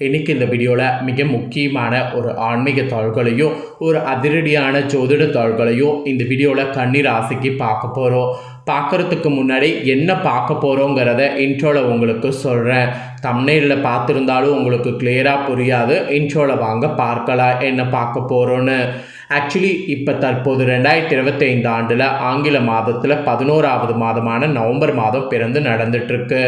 இன்னைக்கு இந்த வீடியோவில் மிக முக்கியமான ஒரு ஆன்மீக தாள்களையும் ஒரு அதிரடியான ஜோதிட தாள்களையும் இந்த வீடியோவில் கண்ணீர் ராசிக்கு பார்க்க போகிறோம் பார்க்குறதுக்கு முன்னாடி என்ன பார்க்க போகிறோங்கிறத இன்ட்ரோவில் உங்களுக்கு சொல்கிறேன் தம்னையில் பார்த்துருந்தாலும் உங்களுக்கு கிளியராக புரியாது. இன்ட்ரோவில் வாங்க பார்க்கலாம் என்ன பார்க்க போகிறோன்னு ஆக்சுவலி இப்போ தற்போது ரெண்டாயிரத்தி இருபத்தைந்து ஆண்டில் ஆங்கில மாதத்தில் பதினோராவது மாதமான நவம்பர் மாதம் பிறந்து நடந்துட்டுருக்கு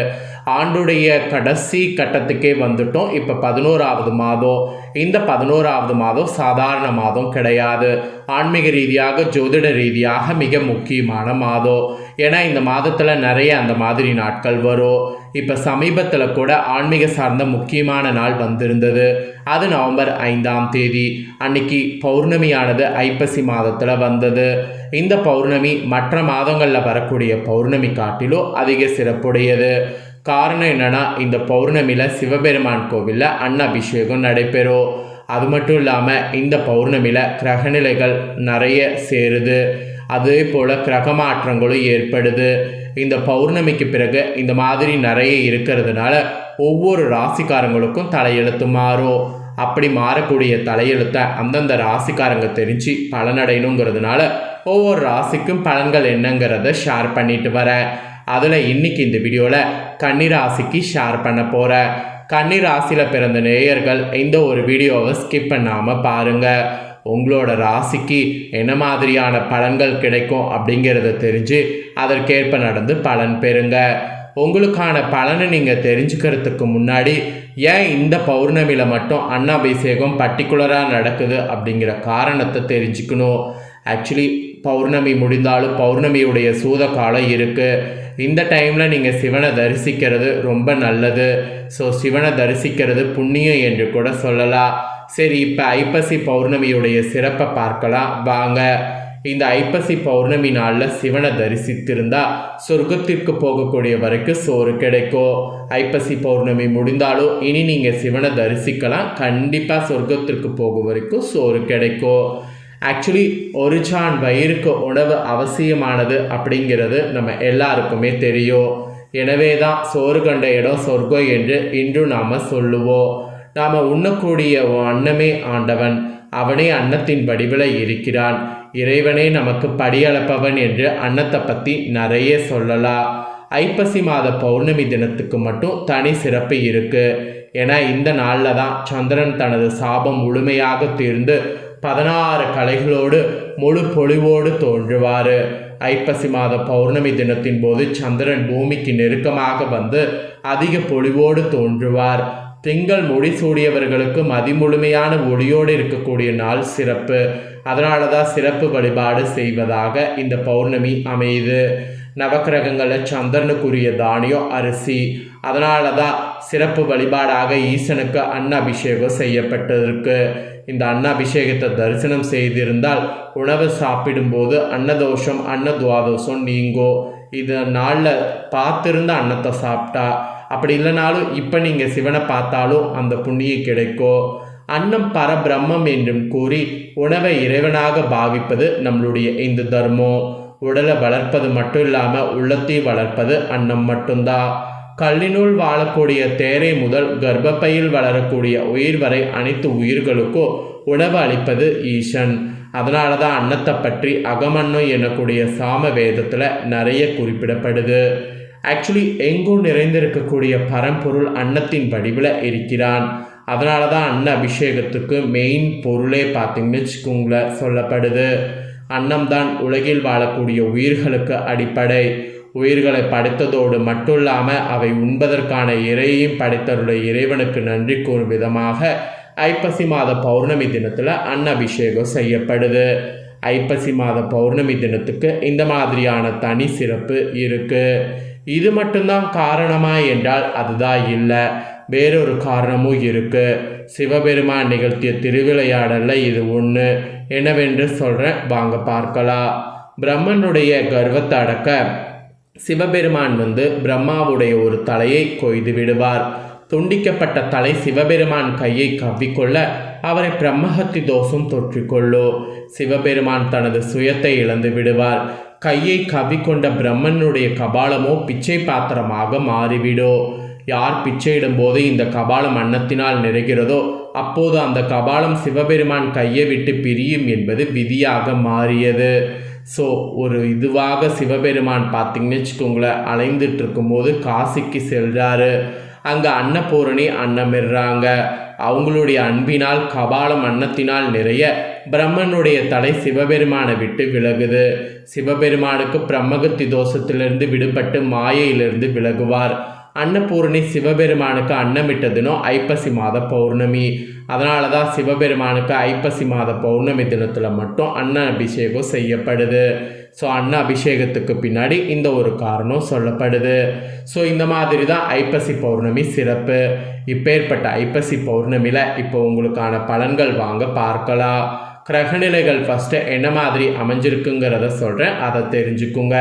ஆண்டுடைய கடைசி கட்டத்துக்கே வந்துட்டோம். இப்போ பதினோராவது மாதம். இந்த பதினோராவது மாதம் சாதாரண மாதம் கிடையாது. ஆன்மீக ரீதியாக ஜோதிட ரீதியாக மிக முக்கியமான மாதம். ஏன்னா இந்த மாதத்தில் நிறைய அந்த மாதிரி நாட்கள் வரும். இப்போ சமீபத்தில் கூட ஆன்மீக சார்ந்த முக்கியமான நாள் வந்திருந்தது. அது நவம்பர் ஐந்தாம் தேதி. அன்னைக்கு பௌர்ணமியானது ஐப்பசி மாதத்தில் வந்தது. இந்த பௌர்ணமி மற்ற மாதங்களில் வரக்கூடிய பௌர்ணமி காட்டிலும் அதிக சிறப்புடையது. காரணம் என்னென்னா இந்த பௌர்ணமியில் சிவபெருமான் கோவிலில் அன்னாபிஷேகம் நடைபெறும். அது மட்டும் இல்லாமல் இந்த பௌர்ணமியில் கிரகநிலைகள் நிறைய சேருது. அதே போல் கிரக மாற்றங்களும் ஏற்படுது. இந்த பௌர்ணமிக்கு பிறகு இந்த மாதிரி நிறைய இருக்கிறதுனால ஒவ்வொரு ராசிக்காரங்களுக்கும் தலையெழுத்து மாறும். அப்படி மாறக்கூடிய தலையெழுத்தை அந்தந்த ராசிக்காரங்க தெரிஞ்சு பலனடையணுங்கிறதுனால ஒவ்வொரு ராசிக்கும் பலன்கள் என்னங்கிறத ஷேர் பண்ணிட்டு வரேன். அதில் இன்னைக்கு இந்த வீடியோவில் கன்னிராசிக்கு ஷேர் பண்ண போகிறேன் கன்னிராசியில் பிறந்த நேயர்கள் இந்த ஒரு வீடியோவை ஸ்கிப் பண்ணாமல் பாருங்கள் உங்களோட ராசிக்கு என்ன மாதிரியான பலன்கள் கிடைக்கும் அப்படிங்கிறத தெரிஞ்சு அதற்கேற்ப நடந்து பலன் பெறுங்க. உங்களுக்கான பலனை நீங்கள் தெரிஞ்சுக்கிறதுக்கு முன்னாடி ஏன் இந்த பௌர்ணமியில் மட்டும் அன்னாபிஷேகம் பர்டிகுலராக நடக்குது அப்படிங்கிற காரணத்தை தெரிஞ்சுக்கணும். ஆக்சுவலி பௌர்ணமி முடிந்தாலும் பௌர்ணமியுடைய சூத காலம் இருக்குது இந்த டைமில் நீங்கள் சிவனை தரிசிக்கிறது ரொம்ப நல்லது. ஸோ சிவனை தரிசிக்கிறது புண்ணியம் என்று கூட சொல்லலாம். சரி இப்போ ஐப்பசி பௌர்ணமியுடைய சிறப்பை பார்க்கலாம். வாங்க. இந்த ஐப்பசி பௌர்ணமி நாளில் சிவனை தரிசித்திருந்தா சொர்க்கத்திற்கு போகக்கூடிய வரைக்கும் சோறு கிடைக்கும். ஐப்பசி பௌர்ணமி முடிந்தாலும் இனி நீங்கள் சிவனை தரிசிக்கலாம். கண்டிப்பாக சொர்க்கத்திற்கு போகும் வரைக்கும் சோறு கிடைக்கும். ஆக்சுவலி ஒரு சான் வயிறுக்கு உணவு அவசியமானது அப்படிங்கிறது நம்ம எல்லாருக்குமே தெரியும். எனவே தான் சோறு கண்ட இடம் சொர்க்கம் என்று இன்று நாம் சொல்லுவோம். நாம் உண்ணக்கூடிய அன்னமே ஆண்டவன். அவனே அன்னத்தின் வடிவில் இருக்கிறான். இறைவனே நமக்கு படியளப்பவன் என்று அன்னத்தை பற்றி நிறைய சொல்லலாம். ஐப்பசி மாத பௌர்ணமி தினத்துக்கு மட்டும் தனி சிறப்பு இருக்குது ஏன்னா இந்த நாளில் தான் சந்திரன் தனது சாபம் முழுமையாக தீர்ந்து பதினாறு கலைகளோடு முழு பொலிவோடு தோன்றுவார். ஐப்பசி மாத பௌர்ணமி தினத்தின் போது சந்திரன் பூமிக்கு நெருக்கமாக வந்து அதிக பொலிவோடு தோன்றுவார். திங்கள் முடிசூடியவர்களுக்கு மதிமுழுமையான ஒளியோடு இருக்கக்கூடிய நாள் சிறப்பு. அதனால தான் சிறப்பு வழிபாடு செய்வதாக இந்த பௌர்ணமி அமையுது. நவக்கிரகங்களில் சந்திரனுக்குரிய தானியம் அரிசி. அதனால தான் சிறப்பு வழிபாடாக ஈசனுக்கு அன்ன அபிஷேகம் செய்யப்பட்டிருக்கு. இந்த அன்ன அபிஷேகத்தை தரிசனம் செய்திருந்தால் உணவு சாப்பிடும்போது அன்னதோஷம் அன்னதுவாதோஷம் நீங்கோ. இது நாளில் பார்த்துருந்த அன்னத்தை சாப்பிட்டா. அப்படி இல்லைனாலும் இப்போ நீங்கள் சிவனை பார்த்தாலும் அந்த புண்ணியம் கிடைக்கும் அன்னம் பரபிரம்மம் என்றும் கூறி உணவை இறைவனாக பாவிப்பது நம்மளுடைய இந்து தர்மம். உடலை வளர்ப்பது மட்டும் இல்லாமல் உள்ளத்தையும் வளர்ப்பது அன்னம் மட்டும்தான். கல்லினுள் வாழக்கூடிய தேரை முதல் கர்ப்பப்பையில் வளரக்கூடிய உயிர் வரை அனைத்து உயிர்களுக்கும் உணவு அளிப்பது ஈசன். அதனால தான் அன்னத்தை பற்றி அகமன்னு எனக்கூடிய சாம வேதத்தில் நிறைய குறிப்பிடப்படுது. ஆக்சுவலி எங்கும் நிறைந்திருக்கக்கூடிய பரம்பொருள் அன்னத்தின் வடிவில் இருக்கிறான். அதனால தான் அன்ன அபிஷேகத்துக்கு மெயின் பொருளே பார்த்தீங்கன்னு வச்சுக்கோங்களேன் சொல்லப்படுது. அன்னம் தான் உலகில் வாழக்கூடிய உயிர்களுக்கு அடிப்படை. உயிர்களை படைத்ததோடு மட்டும் இல்லாமல் அவை உண்பதற்கான இறையையும் படைத்தருடைய இறைவனுக்கு நன்றி கூறும் விதமாக ஐப்பசி மாத பௌர்ணமி தினத்தில் அன்னபிஷேகம் செய்யப்படுது. ஐப்பசி மாத பௌர்ணமி தினத்துக்கு இந்த மாதிரியான தனி சிறப்பு இருக்குது இது மட்டும்தான் காரணமா என்றால் அதுதான் இல்லை. வேறொரு காரணமும் இருக்கு. சிவபெருமான் நிகழ்த்திய திருவிளையாடல இது ஒன்று என்னவென்று சொல்கிறேன் வாங்க பார்க்கலாம். பிரம்மனுடைய கர்வத்தை அடக்க சிவபெருமான் வந்து பிரம்மாவுடைய ஒரு தலையை கொய்து விடுவார். துண்டிக்கப்பட்ட தலை சிவபெருமான் கையை கவ்விக்கொள்ள அவரை பிரம்மஹத்தி தோஷம் தொற்றிக்கொள்ளோ. சிவபெருமான் தனது சுயத்தை இழந்து விடுவார். கையை கவிக்கொண்ட பிரம்மனுடைய கபாலமோ பிச்சை பாத்திரமாக மாறிவிடோ. யார் பிச்சையிடும்போது இந்த கபாலம் அன்னத்தினால் நிறைகிறதோ அப்போது அந்த கபாலம் சிவபெருமான் கையை விட்டு பிரியும் என்பது விதியாக மாறியது. ஸோ ஒரு இதுவாக சிவபெருமான் பார்த்தீங்கன்னு வச்சுக்கோங்களேன் அலைந்துட்டு இருக்கும்போது காசிக்கு செல்கிறாரு அங்கே அன்னபூரணி அன்னமிடுறாங்க அவங்களுடைய அன்பினால் கபாலம் அன்னத்தினால் நிறைய பிரம்மனுடைய தலை சிவபெருமானை விட்டு விலகுது. சிவபெருமானுக்கு பிரம்மகத்தி தோஷத்திலிருந்து விடுபட்டு மாயையிலிருந்து விலகுவார். அன்னபூர்ணி சிவபெருமானுக்கு அன்னமிட்ட தினம் ஐப்பசி மாத பௌர்ணமி. அதனால தான் சிவபெருமானுக்கு ஐப்பசி மாத பௌர்ணமி தினத்தில் மட்டும் அன்ன அபிஷேகம் செய்யப்படுது. ஸோ அன்ன அபிஷேகத்துக்கு பின்னாடி இந்த ஒரு காரணம் சொல்லப்படுது. ஸோ இந்த மாதிரி தான் ஐப்பசி பௌர்ணமி சிறப்பு. இப்பேற்பட்ட ஐப்பசி பௌர்ணமியில் இப்போ உங்களுக்கான பலன்கள் வாங்க பார்க்கலாம். கிரகநிலைகள் ஃபஸ்ட்டு என்ன மாதிரி அமைஞ்சிருக்குங்கிறத சொல்கிறேன் அதை தெரிஞ்சுக்குங்க.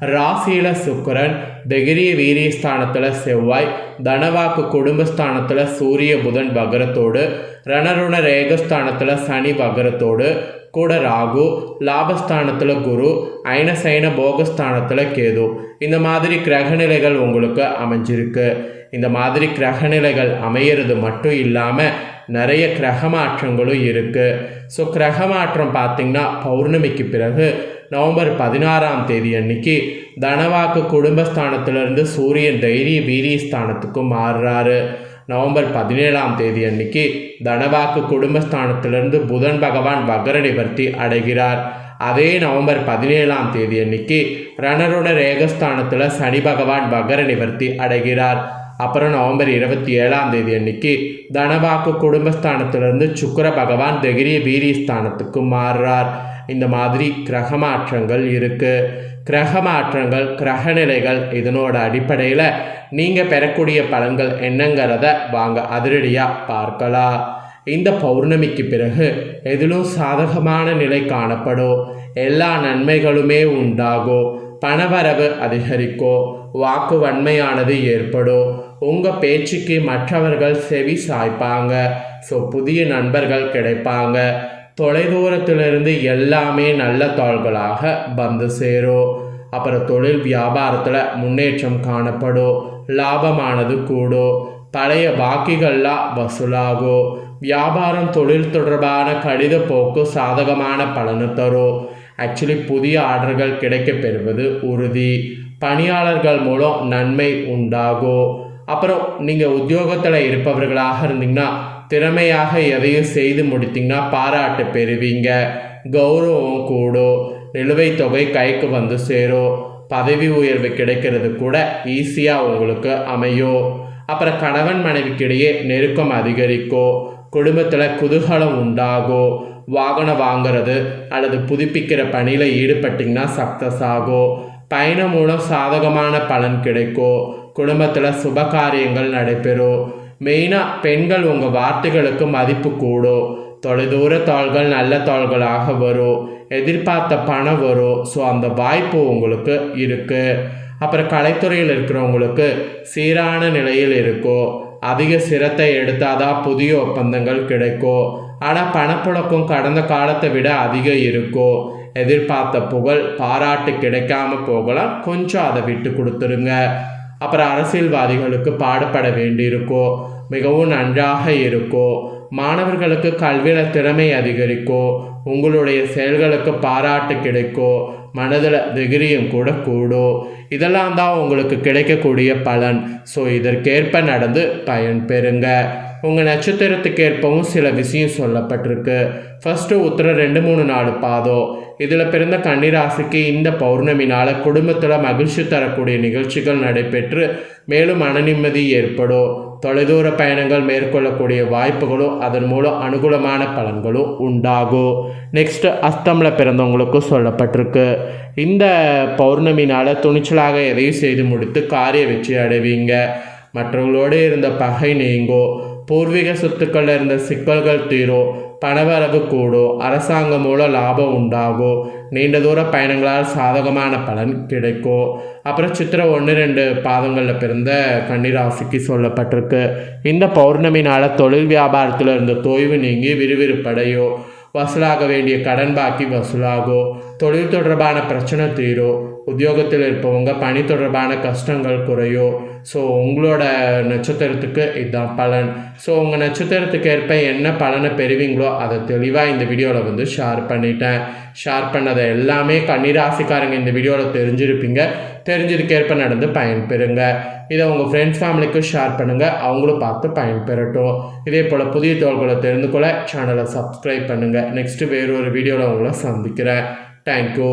ராசியில் சுக்கரன் திகிரிய வீரியஸ்தானத்தில் செவ்வாய் தனவாக்கு குடும்பஸ்தானத்தில் சூரிய புதன் வகரத்தோடு ரணருண ரேகஸ்தானத்தில் சனி வகரத்தோடு கூட ராகு லாபஸ்தானத்தில் குரு ஐனசைன போகஸ்தானத்தில் கேது. இந்த மாதிரி கிரகநிலைகள் உங்களுக்கு அமைஞ்சிருக்கு. இந்த மாதிரி கிரகநிலைகள் அமையிறது மட்டும் இல்லாமல் நிறைய கிரக மாற்றங்களும் இருக்குது ஸோ கிரக மாற்றம் பார்த்திங்கன்னா பௌர்ணமிக்கு பிறகு நவம்பர் பதினாறாம் தேதி அன்னைக்கு தனவாக்கு குடும்பஸ்தானத்திலிருந்து சூரியன் தைரிய வீரிய ஸ்தானத்துக்கு மாறுறாரு. நவம்பர் பதினேழாம் தேதி அன்னைக்கு தனவாக்கு குடும்பஸ்தானத்திலிருந்து புதன் பகவான் வகர நிவர்த்தி அடைகிறார். அதே நவம்பர் பதினேழாம் தேதி அன்னைக்கு ரணருட ரேகஸ்தானத்தில் சனி பகவான் வகர நிவர்த்தி அடைகிறார். அப்புறம் நவம்பர் இருபத்தி ஏழாம் தேதி அன்னைக்கு தனவாக்கு குடும்பஸ்தானத்திலிருந்து சுக்கர பகவான் தைரிய வீரிய ஸ்தானத்துக்கு மாறுறார். இந்த மாதிரி கிரக மாற்றங்கள் இருக்குது கிரக மாற்றங்கள் கிரகநிலைகள் இதனோட அடிப்படையில் நீங்கள் பெறக்கூடிய பலன்கள் என்னங்கிறத வாங்க அதிரடியாக பார்க்கலாம். இந்த பௌர்ணமிக்கு பிறகு எதிலும் சாதகமான நிலை காணப்படும். எல்லா நன்மைகளுமே உண்டாகும். பணவரவு அதிகரிக்கும். வாக்கு வன்மையானது ஏற்படும். உங்கள் பேச்சுக்கு மற்றவர்கள் செவி சாய்ப்பாங்க. ஸோ புதிய நண்பர்கள் கிடைப்பாங்க. தொலைதூரத்திலிருந்து எல்லாமே நல்ல தாள்களாக வந்து சேரும் அப்புறம் தொழில் வியாபாரத்தில் முன்னேற்றம் காணப்படும் லாபமானது கூடும் பழைய பாக்கிகள்லாம் வசூலாகும் வியாபாரம் தொழில் தொடர்பான கடித போக்கு சாதகமான பலனை தரும் ஆக்சுவலி புதிய ஆர்டர்கள் கிடைக்க பெறுவது உறுதி. பணியாளர்கள் மூலம் நன்மை உண்டாகும் அப்புறம் நீங்கள் உத்தியோகத்தில் இருப்பவர்களாக இருந்தீங்கன்னா திறமையாக எதையும் செய்து முடித்தீங்கன்னா பாராட்டு பெறுவீங்க. கௌரவம் கூடும். நிலுவைத் தொகை கைக்கு வந்து சேரும். பதவி உயர்வு கிடைக்கிறது கூட ஈஸியாக உங்களுக்கு அமையும். அப்புறம் கணவன் மனைவிக்கிடையே நெருக்கம் அதிகரிக்கும். குடும்பத்தில் குதூகலம் உண்டாகும். வாகனம் வாங்குறது அல்லது புதுப்பிக்கிற பணியில் ஈடுபட்டிங்கன்னா சக்ஸஸ் ஆகும். பயணம் மூலம் சாதகமான பலன் கிடைக்கும். குடும்பத்தில் சுப காரியங்கள் நடைபெறும். மெயினாக பெண்கள் உங்கள் வார்த்தைகளுக்கு மதிப்பு கூடும் தொலைதூர தாள்கள் நல்ல தாள்களாக வரும் எதிர்பார்த்த பணம் வரும் ஸோ அந்த வாய்ப்பு உங்களுக்கு இருக்குது அப்புறம் கலைத்துறையில் இருக்கிறவங்களுக்கு சீரான நிலையில் இருக்கும் அதிக சிரத்தை எடுத்தாதான் புதிய ஒப்பந்தங்கள் கிடைக்கும் ஆனால் பணப்புழக்கம் கடந்த காலத்தை விட அதிகம் இருக்கும் எதிர்பார்த்த புகழ் பாராட்டு கிடைக்காம போகலாம் கொஞ்சம் அதை விட்டு கொடுத்துருங்க. அப்புறம் அரசியல்வாதிகளுக்கு பாடுபட வேண்டியிருக்கும் மிகவும் நன்றாக இருக்கும் மாணவர்களுக்கு கல்வியில் திறமை அதிகரிக்கும் உங்களுடைய செயல்களுக்கு பாராட்டு கிடைக்கும் மனதில் திகிரியும் கூட கூடும் இதெல்லாம் தான் உங்களுக்கு கிடைக்கக்கூடிய பலன். ஸோ இதற்கேற்ப நடந்து பயன் பெறுங்க. உங்கள் நட்சத்திரத்துக்கு ஏற்பவும் சில விஷயம் சொல்லப்பட்டிருக்கு. ஃபஸ்ட்டு உத்தரம் ரெண்டு மூணு நாலு பாதம். இதில் பிறந்த கன்னிராசிக்கு இந்த பௌர்ணமினால் குடும்பத்தில் மகிழ்ச்சி தரக்கூடிய நிகழ்ச்சிகள் நடைபெற்று மேலும் மனநிம்மதி ஏற்படும். தொலைதூர பயணங்கள் மேற்கொள்ளக்கூடிய வாய்ப்புகளும் அதன் மூலம் அனுகூலமான பலன்களும் உண்டாகும். நெக்ஸ்ட் அஸ்தமில் பிறந்தவங்களுக்கும் சொல்லப்பட்டிருக்கு. இந்த பௌர்ணமினால் துணிச்சலாக எதையும் செய்து முடித்து காரிய வெற்றி அடைவீங்க. மற்றவங்களோடு இருந்த பகை நீங்கும். பூர்வீக சொத்துக்களில் இருந்த சிக்கல்கள் தீரும் பணவரவு கூடும் அரசாங்கம் மூலம் லாபம் உண்டாகும் நீண்ட தூர பயணங்களால் சாதகமான பலன் கிடைக்கும் அப்புறம் சித்திரை ஒன்று ரெண்டு பாதங்களில் பிறந்த கன்னிராசிக்கு சொல்லப்பட்டிருக்கு. இந்த பௌர்ணமினால் தொழில் வியாபாரத்தில் இருந்த தொய்வு நீங்கி விறுவிறுப்படையும் வசூலாக வேண்டிய கடன் பாக்கி வசூலாகும் தொழில் தொடர்பான பிரச்சனை தீரும் உத்தியோகத்தில் இருப்பவங்க பணி தொடர்பான கஷ்டங்கள் குறையும் ஸோ உங்களோட நட்சத்திரத்துக்கு இதுதான் பலன். ஸோ உங்கள் நட்சத்திரத்துக்கு ஏற்ப என்ன பலனை பெறுவீங்களோ அதை தெளிவாக இந்த வீடியோவில் வந்து ஷேர் பண்ணிட்டேன். ஷேர் பண்ணதை எல்லாமே கன்னிராசிக்காரங்க இந்த வீடியோவில் தெரிஞ்சிருப்பீங்க. தெரிஞ்சதுக்கேற்ப நடந்து பயன்பெறுங்க. இதை உங்கள் ஃப்ரெண்ட்ஸ் ஃபேமிலிக்கு ஷேர் பண்ணுங்கள் அவங்களும் பார்த்து பயன்பெறட்டும். இதே போல் புதிய தோள்களை தெரிந்து கொள்ள சேனலை சப்ஸ்கிரைப் பண்ணுங்கள் நெக்ஸ்ட்டு வேறொரு வீடியோவில் உங்களை சந்திக்கிறேன். தேங்க்யூ